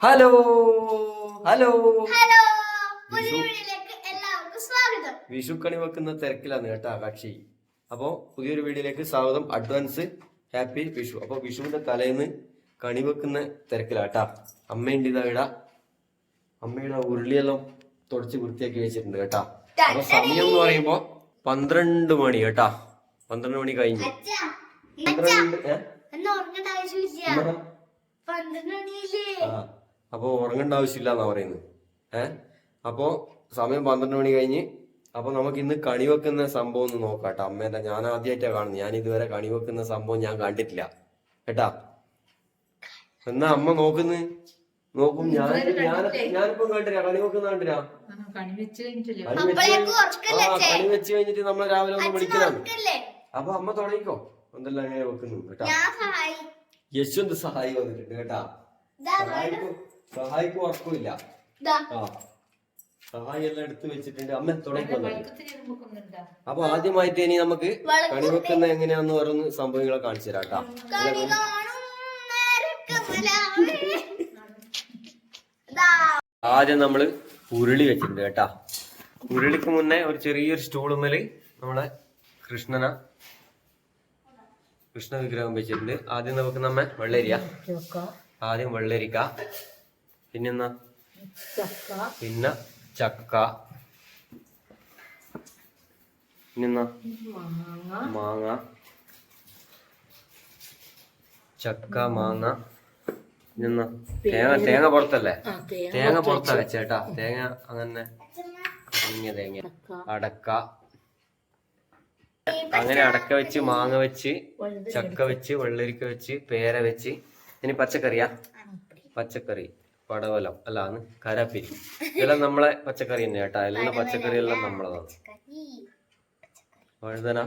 Hello. Hello. Hello. പുതിയ വിഷു. വീഡിയോയിലേക്ക് എല്ലാവർക്കും സ്വാഗതം. വിഷു കണി വെക്കുന്ന തിരക്കിലാണ് കേട്ടോ കക്ഷി അപ്പോ പുതിയൊരു വീഡിയോയിലേക്ക് സ്വാഗതം. Advance happy Vishu. അപ്പൊ വിഷുവിന്റെ തലേന്ന് കണി വെക്കുന്ന തിരക്കിലാട്ടാ അമ്മയുണ്ട് ഇതാ ഇട. അമ്മയുടെ ഉരുളിയെല്ലാം തുടച്ച് വൃത്തിയാക്കി വെച്ചിട്ടുണ്ട് കേട്ടാ. അപ്പൊ സമയം എന്ന് പറയുമ്പോ പന്ത്രണ്ട് മണി കേട്ടാ. പന്ത്രണ്ട് മണി കഴിഞ്ഞു. പന്ത്രണ്ട് ഏ? എന്നാ ഉറങ്ങേണ്ട ആവശ്യമില്ല. ഉമ്മ? പന്ത്രണ്ട് മണിയില്ലേ? ആ അപ്പൊ ഉറങ്ങേണ്ട ആവശ്യമില്ല എന്നാ പറയുന്നത് ഏ? അപ്പോൾ സമയം പന്ത്രണ്ട് മണി കഴിഞ്ഞ് അപ്പോൾ നമുക്ക് ഇന്ന് കണി വെക്കുന്ന സംഭവം ഒന്ന് നോക്കാം കേട്ടോ അമ്മേന്റെ ഞാൻ ആദ്യമായിട്ടാണ് കാണുന്നത് ഞാൻ ഇതുവരെ കണി വെക്കുന്ന സംഭവം ഞാൻ കണ്ടിട്ടില്ല. കേട്ടാ? എന്നാ അമ്മ നോക്കുന്നു? നോക്കും. ഞാൻ ഞാൻ ഞാനിപ്പം കണ്ടില്ല കണി വെക്കുന്ന കണ്ടില്ല കണി വെച്ച് കഴിഞ്ഞിട്ട് നമ്മൾ രാവിലെ ഒന്ന് വിളിക്കണം അപ്പൊ അമ്മ തുടങ്ങിക്കോ. എന്തെല്ലാം അങ്ങനെ വെക്കുന്നു. കേട്ടാ? ഞാൻ സഹായി. യശ്വന്ത് സഹായി വന്നിട്ടുണ്ട്. കേട്ടാ? ദാ സഹായിക്കും ആ. സഹായി എല്ലാം എടുത്തു വെച്ചിട്ടുണ്ട്. അമ്മ തുടങ്ങി അപ്പൊ ആദ്യമായിട്ട് ഇനി നമുക്ക്. കണി വെക്കുന്ന എങ്ങനെയാന്ന് പറയുന്ന സംഭവങ്ങളെ കാണിച്ചു തരാം ആദ്യം നമ്മൾ ഉരുളി വെച്ചിട്ടുണ്ട് കേട്ടാ. ഉരുളിക്ക് മുന്നേ ഒരു ചെറിയൊരു സ്റ്റൂളുമ്മൽ നമ്മളെ കൃഷ്ണന കൃഷ്ണ വിഗ്രഹം വെച്ചിട്ടുണ്ട്. ആദ്യം നമുക്ക് നമ്മ വെള്ളരിയ ആദ്യം വെള്ളരിക്ക. പിന്നെന്നാ? പിന്നെ ചക്ക. പിന്നെന്നാ? മാങ്ങ. ചക്ക മാങ്ങ. പിന്നെന്നാ? തേങ്ങ തേങ്ങ പുറത്തല്ലേ? തേങ്ങ പുറത്തല്ലേ പുറത്താ വെച്ചേട്ടാ. തേങ്ങ അങ്ങനെ കുഞ്ഞ തേങ്ങ. അടക്ക. അങ്ങനെ അടക്ക വെച്ച് മാങ്ങ വെച്ച് ചക്ക വെച്ച്. വെള്ളരിക്ക വെച്ച് പേര വെച്ച്. ഇനി പച്ചക്കറിയാ? പച്ചക്കറി. പടവലം അല്ലാന്ന് കരപ്പിരി. ഇതെല്ലാം നമ്മളെ പച്ചക്കറി തന്നെ കേട്ടാ. എല്ലാം പച്ചക്കറി എല്ലാം നമ്മളതാണ്. വഴുതന?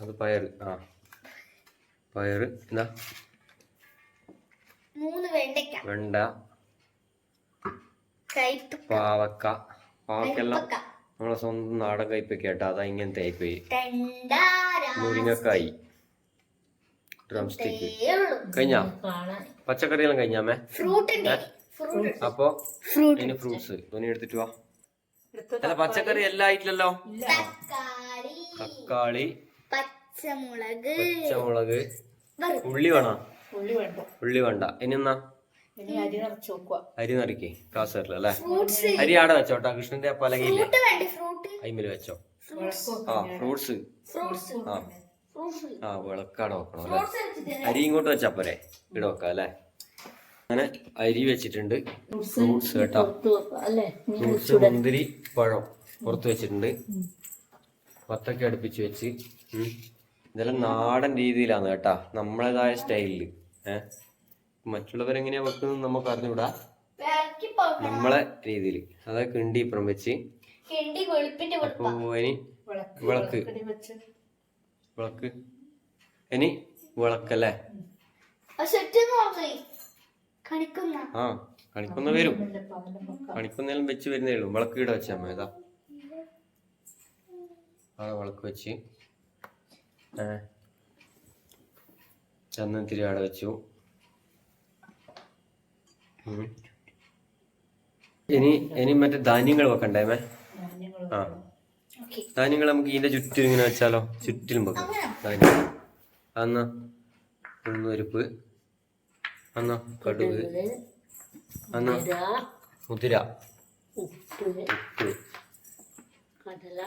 അത് പയർ ആ. പയർ എന്താ വെണ്ട. പാവക്ക. പാവക്കെല്ലാം നമ്മളെ സ്വന്തം നാടൻ കയ്പൊക്കെ കേട്ടോ. അതാ ഇങ്ങനത്തെ ആയിപ്പോയി മുരിങ്ങക്കായി. ഡ്രം സ്റ്റിക്ക് കഴിഞ്ഞ? പച്ചക്കറിയെല്ലാം കഴിഞ്ഞാമേ അപ്പൊ ഫ്രൂട്ട്. ഇനി ഫ്രൂട്ട്സ്. തുണി എടുത്തിട്ട് വാ. അല്ല പച്ചക്കറി എല്ലാം ആയിട്ടില്ലല്ലോ തക്കാളി. പച്ചമുളക്. പച്ചമുളക്. ഉള്ളി വേണോ? ഉള്ളി വേണ്ട. ഉള്ളി വേണ്ട. ഇനി എന്നാ? ഇനി അരി നറിക്കേ കാസറിൽ അല്ലേ? അരി ആടെ വെച്ചോട്ടാ കൃഷ്ണന്റെ ഫ്രൂട്ട് വേണ്ടേ? വെച്ചോ. ആ ഫ്രൂട്ട്സ്. ആ. ഫ്രൂട്ട്സ് ആ വിളക്കാടെ വെക്കണം അല്ലേ? അരി ഇങ്ങോട്ട് വെച്ചാ പോരെ? ഇവിടെ വെക്കാം അല്ലേ? അങ്ങനെ അരി വെച്ചിട്ടുണ്ട്. ഫ്രൂട്ട്സ് കേട്ടോ. ഫ്രൂട്ട്സ് മുന്തിരി പഴം പുറത്ത് വെച്ചിട്ടുണ്ട്. പത്തൊക്കെ അടുപ്പിച്ച് വെച്ച്. ഇതെല്ലാം നാടൻ രീതിയിലാണ് കേട്ടാ. നമ്മളേതായ സ്റ്റൈലിൽ. ഏഹ് മറ്റുള്ളവരെങ്ങനെയാ വെക്കുന്നത് നമുക്ക് അറിഞ്ഞൂടാ നമ്മളെ രീതിയിൽ അതായത് കിണ്ടി ഇപ്പുറം വെച്ച്. അപ്പോ വിളക്ക് വിളക്ക്. വെച്ച് ഇനി വിളക്കല്ലേ? ആ കണിക്കുന്ന വരും. കണിക്കൊന്നേലും കണിക്കുന്നെല്ലാം വെച്ച് വരുന്നേ ഉള്ളൂ. വിളക്ക് ഇവിടെ വെച്ചാൽ മതി. ആ വിളക്ക് വെച്ച്. ഏ. ചന്ദനത്തിരി അവിടെ വെച്ചു. ഇനി ഇനി മറ്റേ ധാന്യങ്ങൾ വെക്കണ്ടേ മേ ധാന്യങ്ങൾ ആ. ധാന്യങ്ങൾ നമുക്ക് ഇതിന്റെ ചുറ്റും ഇങ്ങനെ വെച്ചാലോ? ചുറ്റിലും വെക്കാം. ധാന്യങ്ങൾ അന്ന. ഉഴുന്നുപരിപ്പ് അന്ന. കടുക്. അന്ന. മുതിര. ഉപ്പ്. കടല.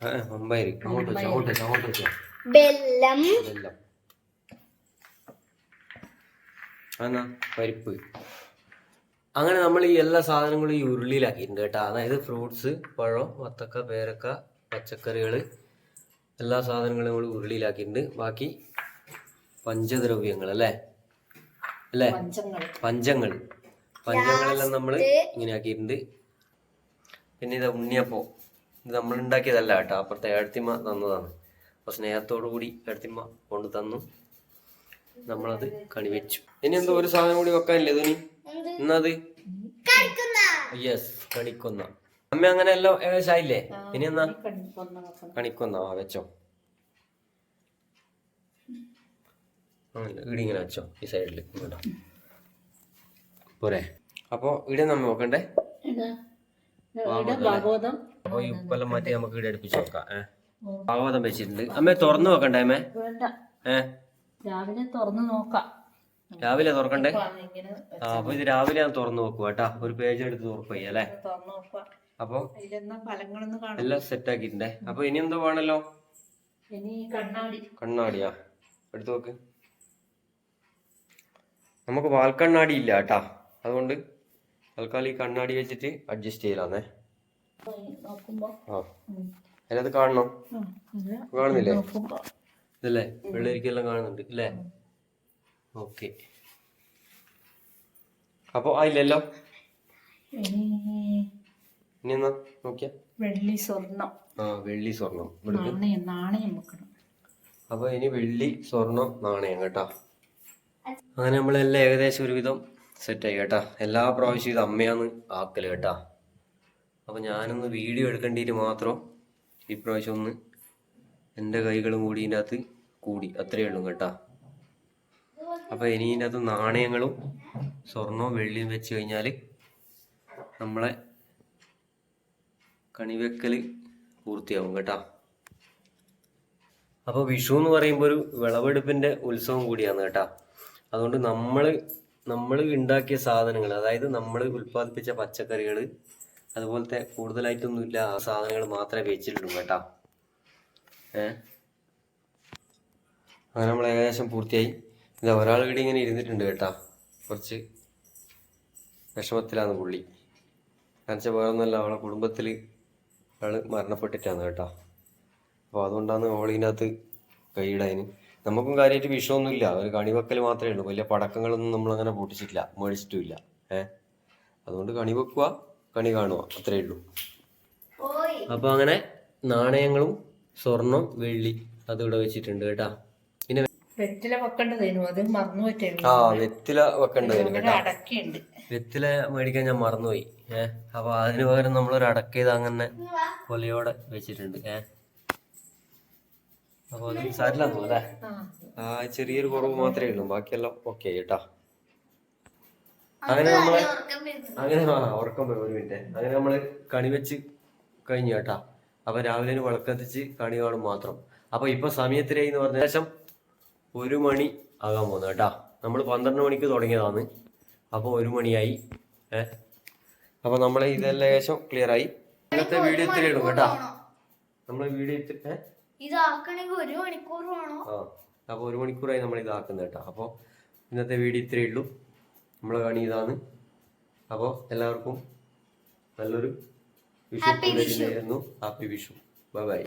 ആ, അമ്പായിരി. അങ്ങോട്ട് വെച്ചോ അങ്ങോട്ട് വെച്ചോ അങ്ങോട്ട് വെച്ചോ. ബെല്ലം. ഇതെല്ലാം എന്നാ പരിപ്പ്. അങ്ങനെ നമ്മൾ ഈ എല്ലാ സാധനങ്ങളും ഈ ഉരുളിയിലാക്കിയിട്ടുണ്ട് കേട്ടോ. അതായത് ഫ്രൂട്ട്സ് പഴം വത്തക്ക പേരക്ക പച്ചക്കറികൾ എല്ലാ സാധനങ്ങളും നമ്മൾ ഉരുളിയിലാക്കിയിട്ടുണ്ട്. ബാക്കി പഞ്ചദ്രവ്യങ്ങൾ അല്ലേ? അല്ലേ? പഞ്ചങ്ങൾ. പഞ്ചങ്ങളെല്ലാം നമ്മൾ ഇങ്ങനെ ആക്കിയിട്ടുണ്ട്. പിന്നെ ഇത് ഉണ്ണിയപ്പോ. ഇത് നമ്മൾ ഉണ്ടാക്കിയതല്ല കേട്ടോ. അപ്പുറത്തെ ഏടത്തിമ്മ തന്നതാണ്. അപ്പൊ സ്നേഹത്തോടു കൂടി ഏടത്തിമ്മ കൊണ്ട് തന്നു. നമ്മളത് കണിവെച്ചു ഇനി എന്തോ ഒരു സാധനം കൂടി വെക്കാനില്ലേ എന്ത്? എന്നത് കണിക്കുന്ന. യെസ് കണിക്കൊന്ന. അമ്മ അങ്ങനെ എല്ലാം ഏകദേശം ആയില്ലേ? ഇനി എന്നാ? കണിക്കൊന്ന ആ വെച്ചോ. ഇടിങ്ങനെ ഇവിടെ ഇങ്ങനെ വെച്ചോ ഈ സൈഡിൽ പോരെ. അപ്പോ ഇവിടെ നമ്മ നോക്കണ്ടേ? അപ്പൊ ഈ ഉപ്പെല്ലാം മാറ്റി നമുക്ക് ഇവിടെ അടുപ്പിച്ച് നോക്കാം ഏഹ് ഭാഗവതം വെച്ചിട്ടുണ്ട്. അമ്മേ തുറന്നു നോക്കണ്ടേ അമ്മേ? വേണ്ട. ഏഹ് രാവിലെ തുറന്നു നോക്കാം. രാവിലെ തുറക്കണ്ടേ? ആ അപ്പൊ ഇത് രാവിലെ ഞാൻ തുറന്നു നോക്കുക കേട്ടാ. ഒരു പേജ് എടുത്ത് അല്ലേ? നോക്കാം അപ്പൊ? എല്ലാം സെറ്റ് ആക്കിയിട്ടുണ്ടേ. അപ്പൊ ഇനി എന്തോ വേണല്ലോ? കണ്ണാടിയാ. എടുത്തു നോക്ക്. നമുക്ക് വാൽക്കണ്ണാടി ഇല്ല കേട്ടാ. അതുകൊണ്ട് തൽക്കാലം ഈ കണ്ണാടി വെച്ചിട്ട് അഡ്ജസ്റ്റ് ചെയ്യലാന്നേ. ആ. അതിനകത്ത് കാണണം. കാണുന്നില്ലേ? ഇതല്ലേ? വെള്ളരിക്കെല്ലാം കാണുന്നുണ്ട്. അല്ലേ ഓക്കെ. അപ്പൊ ആയില്ലല്ലോ ഇനി ഇനി എന്നാ? നോക്കിയാ. വെള്ളി സ്വർണം. ആ വെള്ളി സ്വർണം. എടുക്ക് നാണയം നാണയം വെക്കണം. അപ്പൊ ഇനി വെള്ളി സ്വർണം നാണയം കേട്ടാ. അങ്ങനെ നമ്മളെല്ലാം ഏകദേശം ഒരുവിധം സെറ്റായി കേട്ടാ. എല്ലാ പ്രാവശ്യവും ഇത് അമ്മയാന്ന് ആക്കൽ കേട്ടാ. അപ്പൊ ഞാനൊന്ന് വീഡിയോ എടുക്കേണ്ടിയിട്ട് മാത്രം ഈ ഇപ്രാവശ്യം ഒന്ന് എന്റെ കൈകളും കൂടി ഇതിന്റെ അകത്ത് കൂടി. അത്രയേ ഉള്ളൂ കേട്ടാ. അപ്പൊ ഇനി ഇതിന്റെ അകത്ത് നാണയങ്ങളും സ്വർണവും വെള്ളിയും വെച്ച് കഴിഞ്ഞാൽ നമ്മളെ കണിവെക്കൽ പൂർത്തിയാവും കേട്ടാ. അപ്പോൾ വിഷു എന്ന് പറയുമ്പോൾ ഒരു വിളവെടുപ്പിന്റെ ഉത്സവം കൂടിയാണ് കേട്ടാ. അതുകൊണ്ട് നമ്മൾ നമ്മൾ ഉണ്ടാക്കിയ സാധനങ്ങൾ അതായത് നമ്മൾ ഉൽപ്പാദിപ്പിച്ച പച്ചക്കറികൾ അതുപോലത്തെ കൂടുതലായിട്ടൊന്നുമില്ല ആ സാധനങ്ങൾ മാത്രമേ വെച്ചിട്ടുള്ളൂ കേട്ടാ. അങ്ങനെ നമ്മൾ ഏകദേശം പൂർത്തിയായി. ഇത് ഒരാൾ ഇവിടെ ഇങ്ങനെ ഇരുന്നിട്ടുണ്ട് കേട്ടാ. കുറച്ച് വിഷമത്തിലാണ് പുള്ളി. കാരണം വെച്ചാൽ വേറെ ഒന്നല്ല അവളെ കുടുംബത്തിൽ അയാൾ മരണപ്പെട്ടിട്ടാണ് കേട്ടോ. അപ്പോൾ അതുകൊണ്ടാണ് ഓളിനകത്ത് കൈയിടാന്. നമുക്കും കാര്യമായിട്ട് വിഷമൊന്നുമില്ല. ഒരു കണിവെക്കൽ മാത്രമേ ഉള്ളൂ. വലിയ പടക്കങ്ങളൊന്നും നമ്മളങ്ങനെ പൊട്ടിച്ചിട്ടില്ല. മേടിച്ചിട്ടുമില്ല. ഏ? അതുകൊണ്ട് കണി വെക്കുക കണി കാണുക അത്രേ ഉള്ളൂ. അപ്പോൾ അങ്ങനെ നാണയങ്ങളും സ്വർണം വെള്ളി അതും ഇവിടെ വെച്ചിട്ടുണ്ട് കേട്ടാ. പിന്നെ വെറ്റില വെക്കേണ്ടതായിരുന്നു. അത് മറന്നു ആ വെറ്റില വെക്കേണ്ടതായിരുന്നു കേട്ടാ. അടക്കയുണ്ട്. വെറ്റില മേടിക്കാൻ ഞാൻ മറന്നുപോയി. ഏഹ് അപ്പൊ അതിന് പകരം നമ്മളൊരു അടക്കേത് അങ്ങനെ കൊലയോടെ വെച്ചിട്ടുണ്ട്. ഏഹ് അപ്പൊ അത് സാരില്ലാന്നു അല്ലേ? ആ. ചെറിയൊരു കുറവ് മാത്രമേ ഉള്ളൂ. ബാക്കിയെല്ലാം ഓക്കെ കേട്ടാ. അങ്ങനെ നമ്മൾ അങ്ങനെ ആ ഉറക്കം പോയി ഒരു മിനിറ്റ്. അങ്ങനെ നമ്മൾ കണി വെച്ച് കഴിഞ്ഞു കേട്ടാ. അപ്പൊ രാവിലെ വിളക്കത്തിച്ച് കണി കാണും മാത്രം. അപ്പൊ ഇപ്പൊ സമയത്തിലായി എന്ന് പറഞ്ഞ ശേഷം ഒരു മണി ആകാൻ പോകുന്നത് കേട്ടാ. നമ്മൾ പന്ത്രണ്ട് മണിക്ക് തുടങ്ങിയതാണ്. അപ്പൊ ഒരു മണിയായി. ഏ? അപ്പൊ നമ്മളെ ഇതെല്ലാം ഏകദേശം ക്ലിയർ ആയി. ഇന്നത്തെ വീഡിയോ ഇത്തിരി ഇടും കേട്ടാ. നമ്മൾ വീഡിയോ ഇത്തിരി ആ. അപ്പോൾ ഒരു മണിക്കൂറായി നമ്മൾ ഇതാക്കുന്നത് കേട്ടോ. അപ്പോൾ ഇന്നത്തെ വീഡിയോ ഇത്രയേ ഉള്ളൂ. നമ്മളെ കണി ഇതാണ്. അപ്പോൾ എല്ലാവർക്കും നല്ലൊരു Vishu happy Vishu. Bye bye